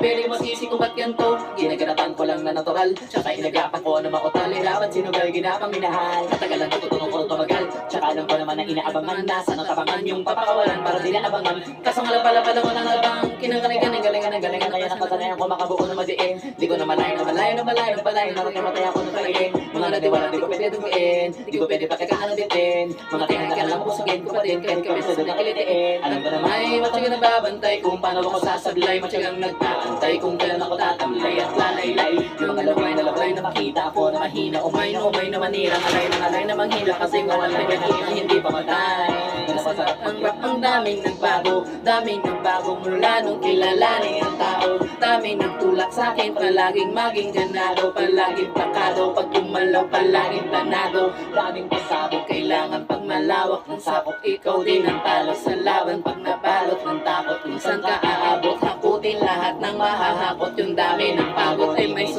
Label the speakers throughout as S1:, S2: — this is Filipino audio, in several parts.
S1: pwedeng masisi kung ba't ganito. Ginaganatan ko lang na natural. Tsaka inagapan ko na makotal Hirapan sinugal, ginapang minahal. Katagalan ko tutulong ko tumagal Tsaka alam ko naman na inaabangan. Nasa natabangan yung papakawalan para di naabangan Kaso nga labalabalan ko ng labang Kinagalingan, galingan, galingan kaya nakasanayan ko makabuo na madiin. Di ko na malayo na malayo na malayo na malayo Narating matay ako na talayin Mga nadiwala di ko pwede duguin Di ko pwede pagkakaan bitin Mga tingan ka lang pusugin ko pa din. Kahit kami sa doon kilitiin. Alam ko na may matyagang nababantay Kung paano ako sasablay Matyagang nagtaantay Kung kailan ako tatamlay at lalaylay. Yung mga laway na laway na makita ko na mahina. Umay na umay na manirang alay na alay na manghila. Kasi nga wala yung hindi ang ang daming nagbago Daming nagbago mula nung kilalanin ang tao. Daming nagtulak sa akin Palaging maging ganado Palaging plakado Pag gumalaw palaging planado. Daming pasabog Kailangan pag malawak ng sakop Ikaw din ang talo sa laban Pag nabalot ng takot. Kung saan ka aabot Hakutin lahat ng mahahakot. Yung dami ng pagod Ay may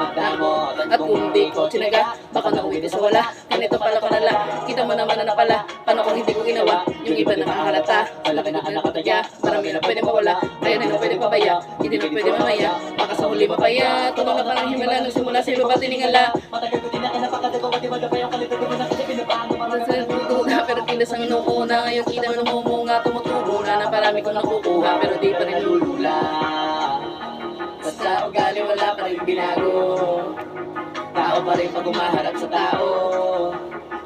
S1: matakot At kung di ko sinaga Baka nauwi ka sa wala. Ganito pala palala Kita mo naman na pala Paano kung hindi ko ginawa? Yung iba nakakalata Malaki na anak kataya Marami na pwede mawala. Kaya na pwede pabaya. Hindi na pwede mamaya. Baka sa huli mapaya. Tunog na parang himala. Nagsimula sa iba tiningala? Matagal ko din na kinapakatago Pati wala pa yung kalito ko na kasi pinapaano pero tilas ang inuuna Ngayon kita mo numumunga Tumutubo. Na na parami kong nakukuha Pero di pa rin lulula Tao pa rin pag umaharap sa tao.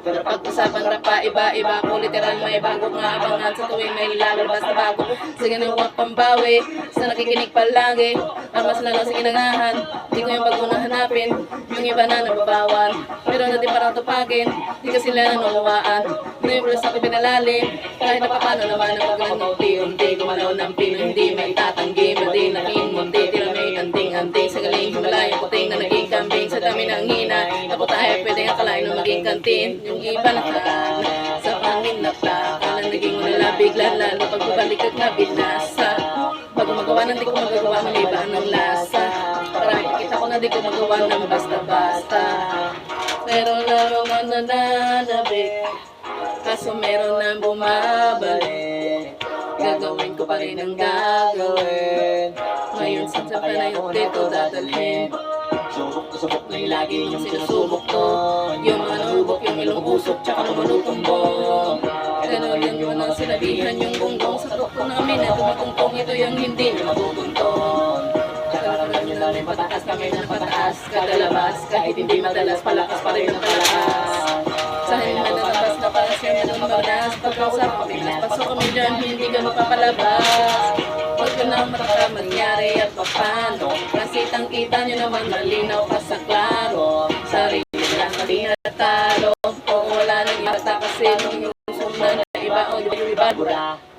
S1: Pero pag usapan rap pa iba-iba ko literal may bago nga abangan. Sa tuwing may lalabas na bago sa ginawa pambawi sa nakikinig palagi ang mas lalo sa ginagahan di ko yung bago na hanapin yung iba na nababawan pero na di parang tupagin di ka sila nanunguwaan na yung plus ako pinalalim kahit na paano naman ang paglang unti-unti gumalaw ng pino hindi may tatanggi ng hina Ako tayo pwede akalain na maging kantin. Yung iba naka sa pangin na plaka Na naging wala bigla lalo pagbabalik at nabinasa Bago magawa na di ko magagawa ng iba ng lasa Marami pakita ko na di ko magawa ng basta-basta. Meron na mga nananabik Kaso meron na bumabalik. Gagawin ko pa rin ang gagawin. Ngayon sa sa panayon dito dadalhin Yung lagi yung sinusubok ko Yung mga nahubok, yung ilong usok, tsaka lumulutumbong Ganun yan yun ang sinabihan yung bunggong Sa dokto namin. Na tumatungtong ito yung hindi nyo matutuntong Kakaroon nyo na rin pataas kami ng pataas. Kadalabas, kahit hindi madalas, palakas pa rin ang palakas. Sa himan na labas na para siya malumanas Pagkausap kami pasok kami dyan, hindi ka mapapalabas. Huwag ka na mataka mangyari at papano Kasi kitang-kita nyo naman malinaw pa sa klaro Sarili lang matinatalo Kung wala nang ibata kasi nung yung sumana iba o yung iba Bura